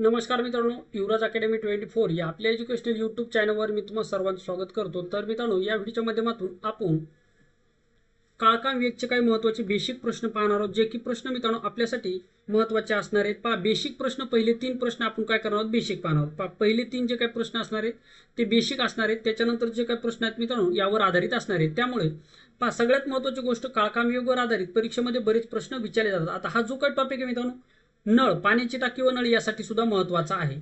नमस्कार मित्रांनो युवराज academy twenty four या आपल्या एज्युकेशनल यूट्यूब चॅनलवर मी तुम्हाला सर्वांचं स्वागत करतो. तर मित्रांनो या व्हिडिओच्या माध्यमातून आपण काळकाम वेगचे काही महत्त्वाचे बेसिक प्रश्न पाहणार आहोत. जे की प्रश्न मित्रांनो आपल्यासाठी महत्त्वाचे असणार आहेत. पहा बेसिक प्रश्न पहिले तीन प्रश्न आपण काय करणार आहोत? बेसिक पाहणार आहोत. पा पहिले तीन जे काही प्रश्न असणार आहेत ते बेसिक असणार आहेत. त्याच्यानंतर जे काही प्रश्न आहेत मित्रांनो यावर आधारित असणार आहेत. त्यामुळे पहा सगळ्यात महत्त्वाची गोष्ट काळकाम योगवर आधारित. परीक्षेमध्ये बरेच प्रश्न विचारले जातात. आता हा जो काही टॉपिक आहे मित्रांनो नळ पाण्याची टाकी व नळ यासाठी सुद्धा महत्त्वाचा आहे.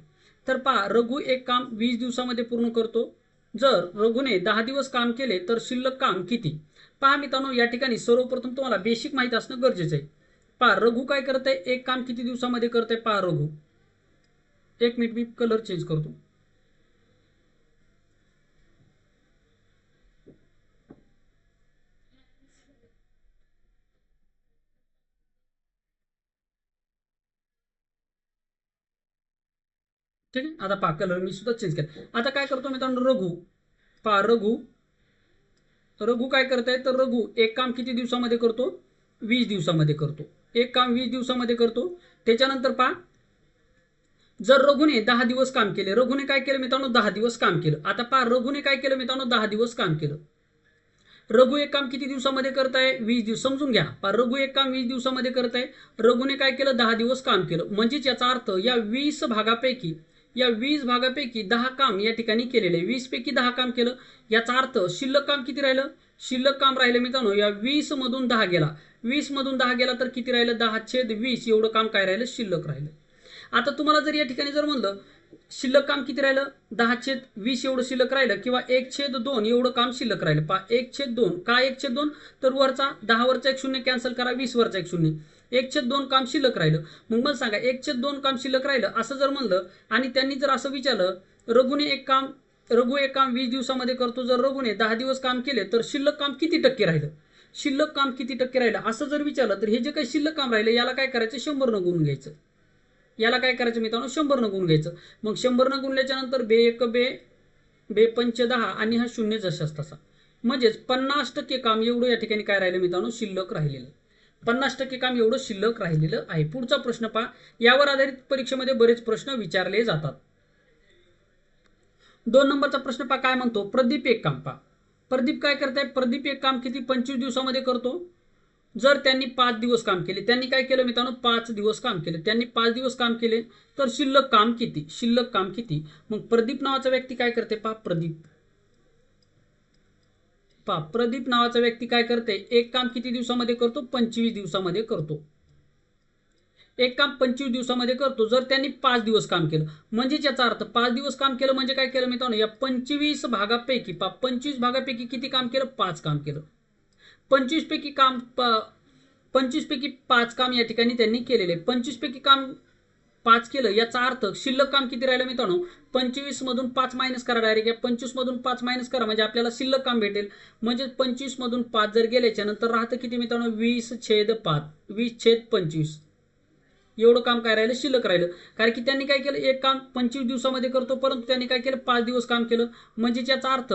तर पहा रघु एक काम वीस दिवसामध्ये पूर्ण करतो. जर रघुने दहा दिवस काम केले तर शिल्लक काम किती? पहा मित्रांनो या ठिकाणी सर्वप्रथम तुम्हाला बेसिक माहीत असणं गरजेचं आहे. पहा रघु काय करत आहे एक काम किती दिवसामध्ये करत आहे पहा रघु. एक मिनिट मी कलर चेंज करतो. ठीक आहे? आता पहा कलर मी सुद्धा चेंज केला. आता काय करतो मित्रांनो? रघु. पहा रघु. रघु काय करत आहे तर रघु एक काम किती दिवसामध्ये करतो? वीस दिवसामध्ये करतो. एक काम वीस दिवसामध्ये करतो. त्याच्यानंतर पहा जर रघुने दहा दिवस काम केले रघुने काय केलं मित्रांनो? दहा दिवस काम केलं. आता पहा रघुने काय केलं मित्रांनो? दहा दिवस काम केलं. रघु एक काम किती दिवसामध्ये करत आहे वीस दिवस. समजून घ्या. पहा रघु एक काम वीस दिवसामध्ये करत आहे रघुने काय केलं? दहा दिवस काम केलं. म्हणजेच याचा अर्थ या वीस भागापैकी या वीस भागापैकी दहा काम या ठिकाणी केलेले. वीस पैकी दहा काम केलं. याचा अर्थ शिल्लक काम किती राहिलं? शिल्लक काम राहिलं मित्रांनो या वीस मधून दहा गेला. वीस मधून दहा गेला तर किती राहिलं? दहा छेद वीस. एवढं काम काय राहिलं? शिल्लक राहिलं. आता तुम्हाला जर या ठिकाणी जर म्हणलं शिल्लक काम किती राहिलं? दहा छेद वीस एवढं शिल्लक राहिलं किंवा एक छेद दोन एवढं काम शिल्लक राहिलं. पा एक छेद दोन. का एक छेद दोन? तर वरचा दहा वरचा एक शून्य कॅन्सल करा. वीस वरचा एक शून्य. एक छेद दोन काम शिल्लक राहिलं. मग मला सांगा एक छेद दोन काम शिल्लक राहिलं असं जर म्हणलं आणि त्यांनी जर असं विचारलं रघुने एक काम रघु एक काम वीस दिवसामध्ये करतो जर रघुने दहा दिवस काम केले तर शिल्लक काम किती टक्के राहिलं? शिल्लक काम किती टक्के राहिलं? असं जर विचारलं तर हे जे काही शिल्लक काम राहिलं याला काय करायचं? शंभर न गुण घ्यायचं. याला काय करायचं मित्रांनो? शंभर न गुण घ्यायचं. मग शंभर न गुणल्याच्या नंतर बे एक बे बे पंच दहा आणि हा शून्य जशास तसा म्हणजेच पन्नास टक्के काम एवढं या ठिकाणी काय राहिलं मित्रांनो? शिल्लक राहिलेलं. पन्नास टक्के काम एवढं शिल्लक राहिलेलं आहे. पुढचा प्रश्न पहा. यावर आधारित परीक्षेमध्ये बरेच प्रश्न विचारले जातात. दोन नंबरचा प्रश्न पहा काय म्हणतो? प्रदीप एक काम पहा. प्रदीप काय करताय? प्रदीप एक काम किती? पंचवीस दिवसामध्ये करतो. जर त्यांनी पाच दिवस काम केले त्यांनी काय केलं मित्रांनो? पाच दिवस काम केले. त्यांनी पाच दिवस काम केले तर शिल्लक काम किती? शिल्लक काम किती? मग प्रदीप नावाचा व्यक्ती काय करते पहा? प्रदीप. पहा प्रदीप नावाचा व्यक्ती काय करते एक काम किती दिवसामध्ये करतो? पंचवीस दिवसामध्ये करतो. एक काम पंचवीस दिवसामध्ये करतो. जर त्यांनी पाच दिवस काम केलं म्हणजेच याचा अर्थ पाच दिवस काम केलं म्हणजे काय केलं मित्रांनो? या पंचवीस भागापैकी पा पंचवीस भागापैकी किती काम केलं? पाच काम केलं. पंचवीस पैकी काम पंचवीस पैकी पाच काम या ठिकाणी त्यांनी केलेले. पंचवीस पैकी काम पाच केलं याचा अर्थ शिल्लक काम किती राहिलं मित्रांनो? पंचवीस मधून पाच मायनस करा डायरेक्ट या पंचवीस मधून पाच मायनस करा म्हणजे आपल्याला शिल्लक काम भेटेल. म्हणजे पंचवीस मधून पाच जर गेल्याच्यानंतर राहतं किती मित्रांनो? वीस छेद पाच वीस छेद पंचवीस. एवढं काम काय राहिलं? शिल्लक राहिलं. कारण की त्यांनी काय केलं? एक काम पंचवीस दिवसामध्ये करतो परंतु त्यांनी काय केलं? पाच दिवस काम केलं. म्हणजे याचा अर्थ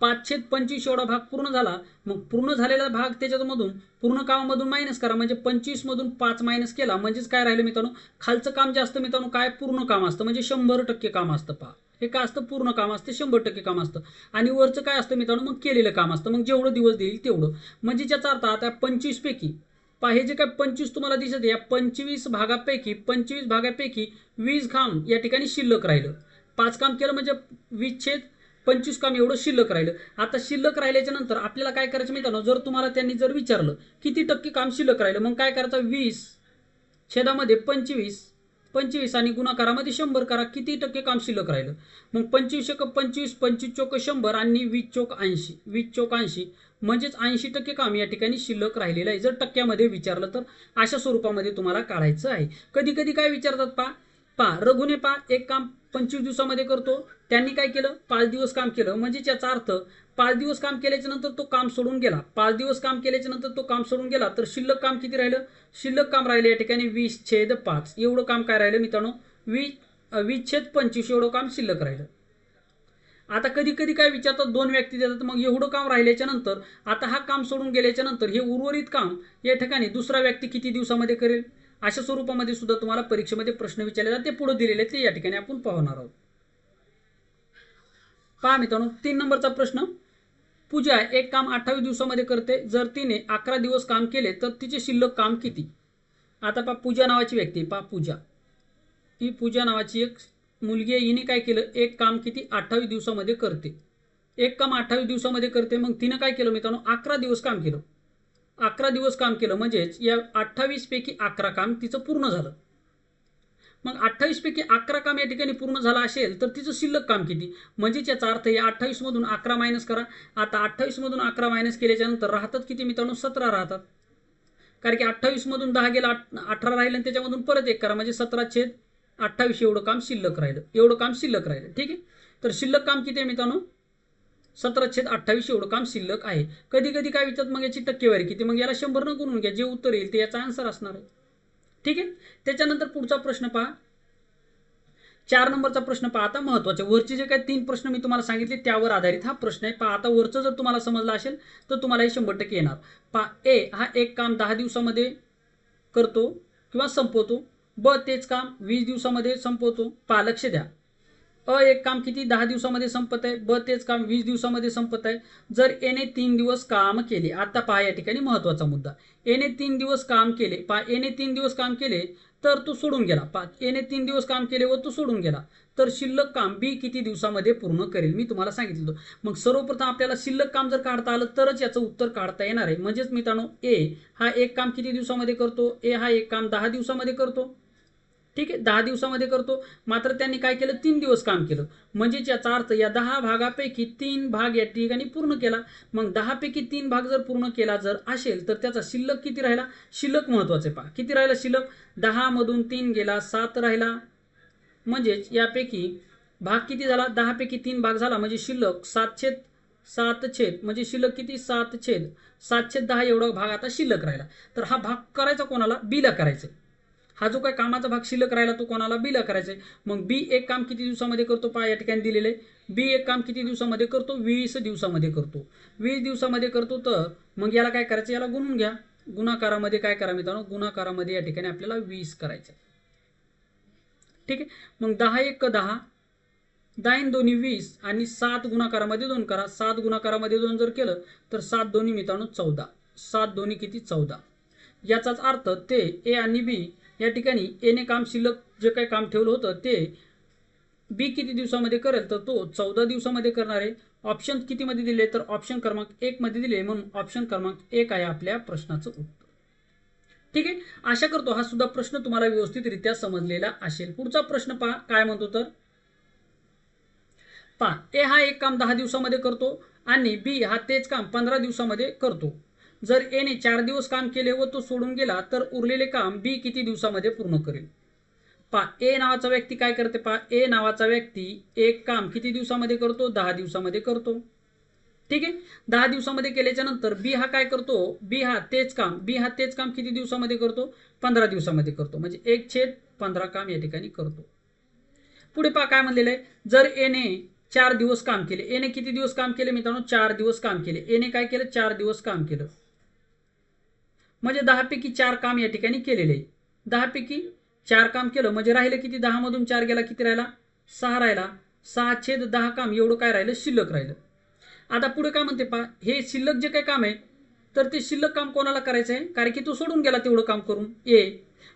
पाचशे पंचवीस एवढा भाग पूर्ण झाला. मग पूर्ण झालेला भाग त्याच्यामधून पूर्ण कामामधून मायनस करा. म्हणजे पंचवीसमधून पाच मायनस केला. म्हणजेच काय राहिलं मित्रांनो? खालचं काम जे असतं मित्रांनो काय पूर्ण काम असतं? म्हणजे शंभर टक्के काम असतं पहा. हे काय असतं? पूर्ण काम असतं. शंभर टक्के काम असतं. आणि वरचं काय असतं मित्रांनो? मग केलेलं काम असतं. मग जेवढं दिवस देईल तेवढं. म्हणजे ज्याचा अर्थ आता पंचवीसपैकी पहा हे जे काय पंचवीस तुम्हाला दिसत या पंचवीस भागापैकी पंचवीस भागापैकी वीस काम या ठिकाणी शिल्लक राहिलं. पाच काम केलं म्हणजे वीस छेद पंचवीस काम एवढं शिल्लक राहिलं. आता शिल्लक राहिल्याच्या नंतर आपल्याला काय करायचं माहिती ना जर तुम्हाला त्यांनी जर विचारलं किती टक्के काम शिल्लक राहिलं मग काय करायचं? वीस. छेदामध्ये पंचवीस. पंचवीस आणि गुणाकारामध्ये शंभर करा किती टक्के काम शिल्लक राहिलं? मग पंचवीस एक पंचवीस पंचवीस चोक शंभर आणि वीस चोक ऐंशी. वीस चोक ऐंशी. म्हणजेच ऐंशी टक्के काम या ठिकाणी शिल्लक राहिलेलं आहे. जर टक्क्यामध्ये विचारलं तर अशा स्वरूपामध्ये तुम्हाला काढायचं आहे. कधी कधी काय विचारतात पा पहा रघुने पा एक काम पंचवीस दिवसामध्ये करतो. त्यांनी काय केलं? पाच दिवस काम केलं. म्हणजे याचा अर्थ पाच दिवस काम केल्याच्यानंतर तो काम सोडून गेला. पाच दिवस काम केल्याच्यानंतर तो काम सोडून गेला तर शिल्लक काम किती राहिलं? शिल्लक काम राहिलं या ठिकाणी वीस छेद पाच. एवढं काम काय राहिलं मित्रांनो? वीस वीस छेद पंचवीस एवढं काम शिल्लक राहिलं. आता कधी कधी काय विचारतात दोन व्यक्ती देतात मग एवढं काम राहिल्याच्या नंतर आता हा काम सोडून गेल्याच्यानंतर हे उर्वरित काम या ठिकाणी दुसरा व्यक्ती किती दिवसामध्ये करेल? अशा स्वरूपामध्ये सुद्धा तुम्हाला परीक्षेमध्ये प्रश्न विचारले जातात. ते पुढे दिलेले आहेत, ते या ठिकाणी आपण पाहणार आहोत. पहा मित्रांनो तीन नंबरचा प्रश्न. पूजा एक काम अठ्ठावीस दिवसामध्ये करते. जर तिने अकरा दिवस काम केले तर तिचे शिल्लक काम किती? आता पहा पूजा नावाची व्यक्ती पहा पूजा. ही पूजा नावाची एक मुलगी आहे. हिने काय केलं? एक काम किती? अठ्ठावीस दिवसामध्ये करते. एक काम अठ्ठावीस दिवसामध्ये करते. मग तिनं काय केलं मित्रांनो? अकरा दिवस काम केलं. अकरा दिवस काम केलं. म्हणजेच या अठ्ठावीसपैकी अकरा काम तिचं पूर्ण झालं. मग अठ्ठावीसपैकी अकरा काम या ठिकाणी पूर्ण झालं असेल तर तिचं शिल्लक काम किती? म्हणजेच याचा अर्थ या अठ्ठावीसमधून अकरा मायनस करा. आता अठ्ठावीसमधून अकरा मायनस केल्याच्यानंतर राहतात किती मित्रांनो? सतरा राहतात. कारण की अठ्ठावीसमधून दहा गेला आठ- अठरा राहिलं आणि त्याच्यामधून परत एक करा. म्हणजे सतरा छेद अठ्ठावीस एवढं काम शिल्लक राहिलं. एवढं काम शिल्लक राहिलं. ठीक आहे? तर शिल्लक काम किती आहे मित्रांनो? सतरा छेद अठ्ठावीस एवढं काम शिल्लक आहे. कधी कधी काय विचारत मग याची टक्केवारी किती? मग याला शंभर न करून घ्या. जे उत्तर येईल ते याचा आन्सर असणार आहे. ठीक आहे? त्याच्यानंतर पुढचा प्रश्न पहा. चार नंबरचा प्रश्न पहा. आता महत्त्वाचे. वरचे जे काही तीन प्रश्न मी तुम्हाला सांगितले त्यावर आधारित हा प्रश्न आहे. पहा आता वरचं जर तुम्हाला समजलं असेल तर तुम्हाला हे शंभर टक्के येणार. पहा ए हा एक काम दहा दिवसामध्ये करतो किंवा संपवतो. ब तेच काम वीस दिवसामध्ये संपवतो. पहा लक्ष द्या. अ एक काम किती? दहा दिवसामध्ये संपत आहे. ब तेच काम वीस दिवसामध्ये संपत आहे. जर एने तीन दिवस काम केले आता पहा या ठिकाणी महत्त्वाचा मुद्दा. एने तीन दिवस काम केले पहा एने तीन दिवस काम केले तर तो सोडून गेला. पहा एने तीन दिवस काम केले व तो सोडून गेला. तर शिल्लक काम बी किती दिवसामध्ये पूर्ण करेल? मी तुम्हाला सांगितलं मग सर्वप्रथम आपल्याला शिल्लक काम जर काढता आलं तरच याचं उत्तर काढता येणार आहे. म्हणजेच मित्रांनो ए हा एक काम किती दिवसामध्ये करतो? ए हा एक काम दहा दिवसामध्ये करतो. ठीक आहे? दहा दिवसामध्ये करतो. मात्र त्यांनी काय केलं? तीन दिवस काम केलं. म्हणजेच याचा अर्थ या दहा भागापैकी तीन भाग या ठिकाणी पूर्ण केला. मग दहापैकी तीन भाग जर पूर्ण केला जर असेल तर त्याचा शिल्लक किती राहिला? शिल्लक महत्त्वाचे पहा. किती राहिला शिल्लक? दहामधून तीन गेला सात राहिला. म्हणजेच यापैकी भाग किती झाला? दहापैकी तीन भाग झाला. म्हणजे शिल्लक सात छेद सात छेद. म्हणजे शिल्लक किती? सात छेद. सात छेद दहा एवढा भाग आता शिल्लक राहिला. तर हा भाग करायचा कोणाला? बीला करायचा हा जो काय कामाचा भाग शिल्लक राहिला तो कोणाला बीला करायचा आहे? मग बी एक काम किती दिवसामध्ये करतो? पहा या ठिकाणी दिलेलं आहे. बी एक काम किती दिवसामध्ये करतो? वीस दिवसामध्ये करतो. वीस दिवसामध्ये करतो तर मग याला काय करायचं? याला गुणून घ्या. गुणाकारामध्ये काय करा मित्रांनो? गुणाकारामध्ये या ठिकाणी आपल्याला वीस करायचं आहे. ठीक आहे? मग दहा एक दहा दहाईन दोन्ही वीस आणि सात गुणाकारामध्ये दोन करा. सात गुणाकारामध्ये दोन जर केलं तर सात दोन्ही मित्रांनो चौदा. सात दोन्ही किती? चौदा. याचाच अर्थ ते ए आणि बी या ठिकाणी एने काम शिल्लक जे काही काम ठेवलं होतं ते बी किती दिवसामध्ये करेल तर तो चौदा दिवसामध्ये करणार आहे. ऑप्शन कितीमध्ये दिले तर ऑप्शन क्रमांक एक मध्ये दिले म्हणून ऑप्शन क्रमांक एक आहे आपल्या प्रश्नाचं उत्तर. ठीक आहे? आशा करतो हा सुद्धा प्रश्न तुम्हाला व्यवस्थितरित्या समजलेला असेल. पुढचा प्रश्न पहा काय म्हणतो तर? पहा ए हा एक काम दहा दिवसामध्ये करतो आणि बी हा तेच काम पंधरा दिवसामध्ये करतो. जर एने चार दिवस काम केले व तो सोडून गेला तर उरलेले काम बी किती दिवसामध्ये पूर्ण करेल? पा ए नावाचा व्यक्ती काय करते? पा ए नावाचा व्यक्ती एक काम किती दिवसामध्ये करतो? दहा दिवसामध्ये करतो. ठीक आहे? दहा दिवसामध्ये केल्याच्यानंतर बी हा काय करतो? बी हा तेच काम बी हा तेच काम किती दिवसामध्ये करतो? पंधरा दिवसामध्ये करतो. म्हणजे एक छेद पंधरा काम या ठिकाणी करतो. पुढे पहा काय म्हणलेलं आहे. जर एने चार दिवस काम केले एने किती दिवस काम केले मित्रांनो? चार दिवस काम केले. एने काय केलं? चार दिवस काम केलं. म्हणजे दहापैकी चार काम या ठिकाणी केलेले आहे. दहापैकी चार काम केलं म्हणजे राहिलं किती? दहामधून चार गेला किती राहिला? सहा राहिला. सहा छेद दहा काम एवढं काय राहिलं? शिल्लक राहिलं. आता पुढे काय म्हणते पा हे शिल्लक जे काय काम आहे तर ते शिल्लक काम कोणाला करायचं आहे? कारण की तो सोडून गेला तेवढं काम करून. ए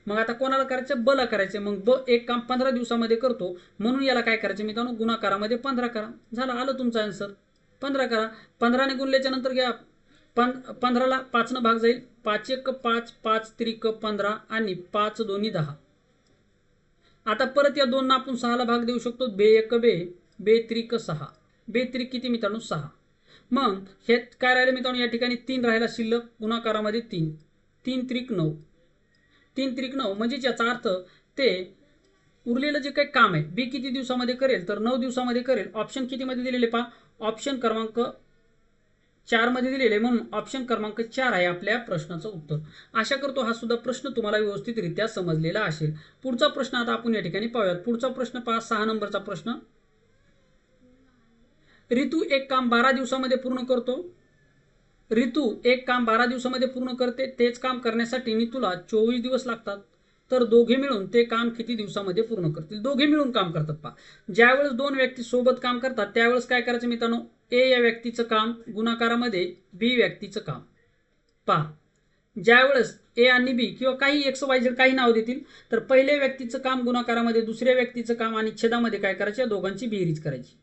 मग आता कोणाला करायचं? बला करायचं मग ब एक काम पंधरा दिवसामध्ये करतो म्हणून याला काय करायचं मित्रांनो? गुणाकारामध्ये पंधरा करा. झालं आलं तुमचं आन्सर पंधरा करा. पंधराने गुणल्याच्या नंतर घ्या. पण पंधराला पाचनं भाग जाईल. पाच एक पाच पाच त्रिक पंधरा आणि पाच दोन्ही दहा. आता परत या दोनना आपण सहाला भाग देऊ शकतो. बे एक बे. बे त्रिक सहा. बे त्रिक किती मित्रांनो? सहा. मग हे काय राहिलं मित्रांनो? या ठिकाणी तीन राहिला शिल्लक. गुणाकारामध्ये तीन. तीन त्रिक नऊ. तीन त्रिक नऊ. म्हणजेच याचा अर्थ ते उरलेलं जे काही काम आहे बी किती दिवसामध्ये करेल? तर नऊ दिवसामध्ये करेल. ऑप्शन कितीमध्ये दिलेले पहा? ऑप्शन क्रमांक चारमध्ये दिलेले म्हणून ऑप्शन क्रमांक चार आहे आपल्या प्रश्नाचं उत्तर. आशा करतो हा सुद्धा प्रश्न तुम्हाला व्यवस्थितरित्या समजलेला असेल. पुढचा प्रश्न आता आपण या ठिकाणी पाहूयात. पुढचा प्रश्न पहा सहा नंबरचा प्रश्न. ऋतू एक काम बारा दिवसामध्ये पूर्ण करतो. ऋतू एक काम बारा दिवसामध्ये पूर्ण करते तेच काम करण्यासाठी नितूला चोवीस दिवस लागतात. तर दोघे मिळून ते काम किती दिवसामध्ये पूर्ण करतील? दोघे मिळून काम करतात पहा. ज्यावेळेस दोन व्यक्ती सोबत काम करतात त्यावेळेस काय करायचं मित्रांनो? ए या व्यक्तीचं काम गुणाकारामध्ये बी व्यक्तीचं काम. पहा ज्यावेळेस ए आणि बी किंवा काही एक्स वाय झेड काही नाव देतील तर पहिल्या व्यक्तीचं काम गुणाकारामध्ये दुसऱ्या व्यक्तीचं काम आणि छेदामध्ये काय करायचं? या दोघांची बेरीज करायची.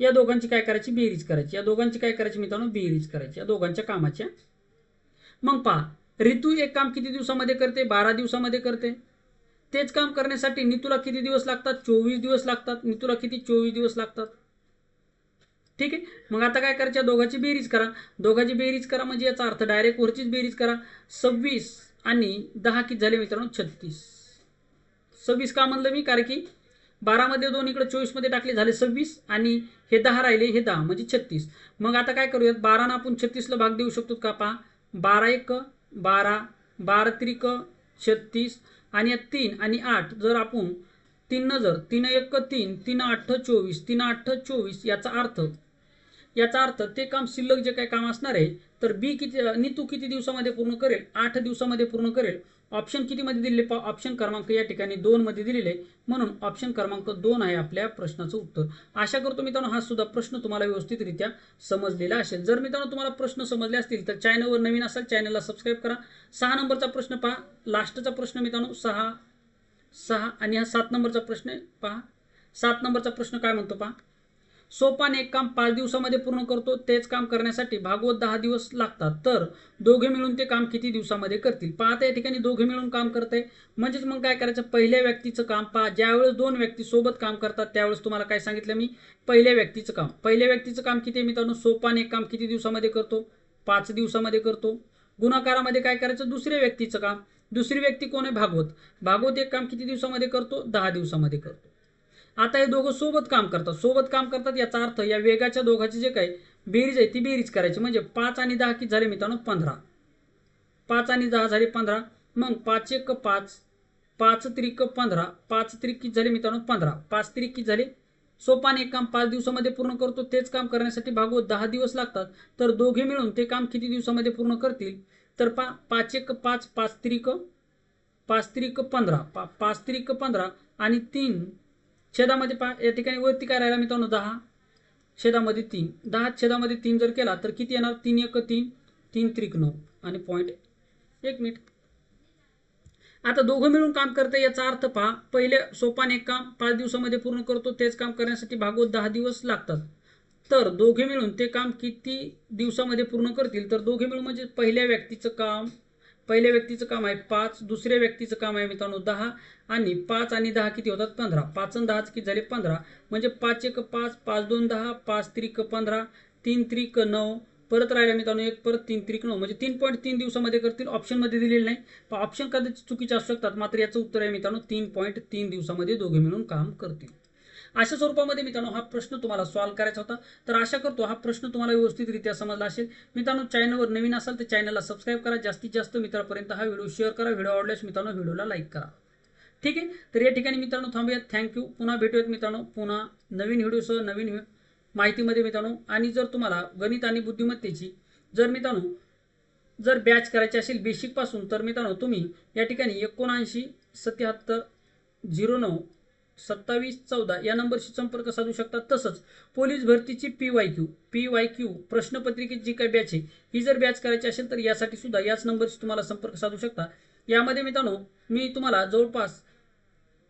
या दोघांची काय करायची? बेरीज करायची. या दोघांची काय करायची मित्रांनो? बेरीज करायची. या दोघांच्या कामाच्या. मग पहा ऋतू एक काम किती दिवसामध्ये करते? बारा दिवसामध्ये करते. तेच काम करण्यासाठी नितूला किती दिवस लागतात? चोवीस दिवस लागतात. नितूला किती? चोवीस दिवस लागतात. ठीक आहे? मग आता काय करायच्या दोघाची बेरीज करा. दोघांची बेरीज करा म्हणजे याचा अर्थ डायरेक्ट वरचीच बेरीज करा. सव्वीस आणि दहा किती झाले मित्रांनो? छत्तीस. सव्वीस का म्हणलं मी? कारण की बारामध्ये दोन इकडे चोवीसमध्ये टाकले झाले सव्वीस आणि हे दहा राहिले हे दहा म्हणजे छत्तीस. मग आता काय करूयात? बारानं आपण छत्तीसला भाग देऊ शकतो का पहा? बारा एक बारा बारा त्रिक छत्तीस आणि या तीन आणि आठ. जर आपण तीन जर तीन एक तीन तीन आठ चोवीस तीन आठ चोवीस याचा अर्थ याचा अर्थ ते काम शिल्लक जे काही काम असणार आहे तर बी किती नितू किती दिवसामध्ये पूर्ण करेल? आठ दिवसामध्ये पूर्ण करेल. ऑप्शन कितीमध्ये दिलेले? पा ऑप्शन क्रमांक या ठिकाणी दोनमध्ये दिलेले. म्हणून ऑप्शन क्रमांक दोन आहे आपल्या प्रश्नाचं उत्तर. आशा करतो मित्रांनो हा सुद्धा प्रश्न तुम्हाला व्यवस्थितरित्या समजलेला असेल. जर मित्रांनो तुम्हाला प्रश्न समजले असतील तर चॅनलवर नवीन असाल चॅनलला सबस्क्राईब करा. सहा नंबरचा प्रश्न पहा. लास्टचा प्रश्न मित्रांनो सहा सहा आणि हा सात नंबरचा प्रश्न आहे. पहा. सात नंबरचा प्रश्न काय म्हणतो पहा. सोपान एक काम पाच दिवसामध्ये पूर्ण करतो तेच काम करण्यासाठी भागवत दहा दिवस लागतात. तर दोघे मिळून ते काम किती दिवसामध्ये करतील? पाहता या ठिकाणी दोघे मिळून काम करते म्हणजेच मग काय करायचं? पहिल्या व्यक्तीचं काम पहा. ज्यावेळेस दोन व्यक्ती सोबत काम करतात त्यावेळेस तुम्हाला काय सांगितलं मी? पहिल्या व्यक्तीचं काम. पहिल्या व्यक्तीचं काम किती आहे मित्रांनो? सोपान एक काम किती दिवसामध्ये करतो? पाच दिवसामध्ये करतो. गुणाकारामध्ये काय करायचं? दुसऱ्या व्यक्तीचं काम. दुसरी व्यक्ती कोण आहे? भागवत. भागवत एक काम किती दिवसामध्ये करतो? दहा दिवसामध्ये करतो. आता हे दोघं सोबत काम करतात. सोबत काम करतात याचा अर्थ या वेगाच्या दोघांची जे काही बेरीज आहे ती बेरीज करायची. म्हणजे पाच आणि दहा किती झाले मित्रांनो? पंधरा. पाच आणि दहा झाले पंधरा. मग पाच एक पाच. पाच त्रिक पंधरा. पाच त्रिक किती झाले मित्रांनो? पंधरा. पाच त्रिक किती झाले? सोपान एक काम पाच दिवसामध्ये पूर्ण करतो. तेच काम करण्यासाठी भागवत दहा दिवस लागतात. तर दोघे मिळून ते काम किती दिवसामध्ये पूर्ण करतील? तर पा पाच एक पाच पाच त्रिक पाच त्रिक पंधरा. पा पाच त्रिक पंधरा आणि तीन. छेदामध्ये पा या ठिकाणी वरती काय राहिला मित्रांनो? दहा. छेदामध्ये तीन. दहा छेदामध्ये तीन जर केला तर किती येणार? तीन एक तीन. तीन त्रिक नऊ. आणि पॉईंट एक मिनिट. आता दोघं मिळून काम करते याचा अर्थ पहा पहिले सोपान एक काम पाच दिवसामध्ये पूर्ण करतो तेच काम करण्यासाठी भागवत दहा दिवस लागतात. तर दोघे मिळून ते काम किती दिवसामध्ये पूर्ण करतील? तर दोघे मिळून म्हणजे पहिल्या व्यक्तीचं काम पहिल्या व्यक्तीचं काम आहे पाच दुसऱ्या व्यक्तीचं काम आहे मित्रांनो दहा आणि पाच आणि दहा किती होतात? पंधरा. पाच आणि दहाच किती झाले? पंधरा. म्हणजे पाच एक पाच पाच दोन दहा पाच त्रिक पंधरा तीन त्रिक नऊ. परत राहिल्या मित्रांनो एक परत तीन त्रिक नऊ. म्हणजे तीन पॉईंट तीन दिवसामध्ये करतील ऑप्शनमध्ये दिलेलं नाही. पण ऑप्शन कदाचित चुकीचे असू शकतात. मात्र याचं उत्तर आहे मित्रांनो तीन पॉईंट तीन दिवसामध्ये दोघे मिळून काम करतील. अशा स्वरूपामध्ये मित्रांनो हा प्रश्न तुम्हाला सॉल्व्ह करायचा होता. तर आशा करतो हा प्रश्न तुम्हाला व्यवस्थितरित्या समजला असेल. मित्रांनो चॅनलवर नवीन असाल तर चॅनलला सबस्क्राईब करा. जास्तीत जास्त मित्रापर्यंत हा व्हिडिओ शेअर करा. व्हिडिओ आवडल्यास मित्रांनो व्हिडिओला लाईक करा. ठीक आहे? तर या ठिकाणी मित्रांनो थांबूयात. थँक्यू पुन्हा भेटूयात मित्रांनो. पुन्हा नवीन व्हिडिओसह नवीन माहितीमध्ये मित्रांनो. आणि जर तुम्हाला गणित आणि बुद्धिमत्तेची जर मित्रांनो जर बॅच करायची असेल बेसिकपासून तर मित्रांनो तुम्ही या ठिकाणी एकोणऐंशी सत्याहत्तर झिरो नऊ सत्तावीस चौदा या नंबरशी संपर्क साधू शकता. तसंच पोलीस भरतीची P Y Q P Y Q प्रश्नपत्रिकेची जी काही बॅच आहे ही जर बॅच करायची असेल तर यासाठी सुद्धा याच नंबरशी तुम्हाला संपर्क साधू शकता. यामध्ये मित्रांनो मी तुम्हाला जवळपास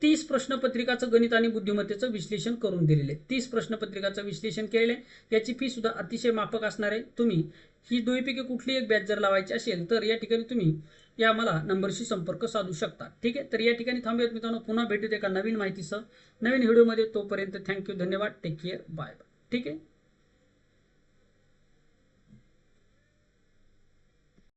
तीस प्रश्नपत्रिकाचं गणित आणि बुद्धिमत्तेचं विश्लेषण करून दिलेले. आहे तीस प्रश्नपत्रिकाचं विश्लेषण केलेलं. आहे याची फी सुद्धा अतिशय माफक असणार आहे. तुम्ही ही दोन्हीपैकी कुठली एक बॅच जर लावायची असेल तर या ठिकाणी तुम्ही या मला नंबरशी संपर्क साधू शकता. ठीक आहे? तर या ठिकाणी थांबूयात मित्रांनो. पुन्हा भेटूत एका नवीन माहितीसह. नवीन व्हिडिओमध्ये तोपर्यंत थँक्यू धन्यवाद. टेक केअर बाय बाय ठीक आहे?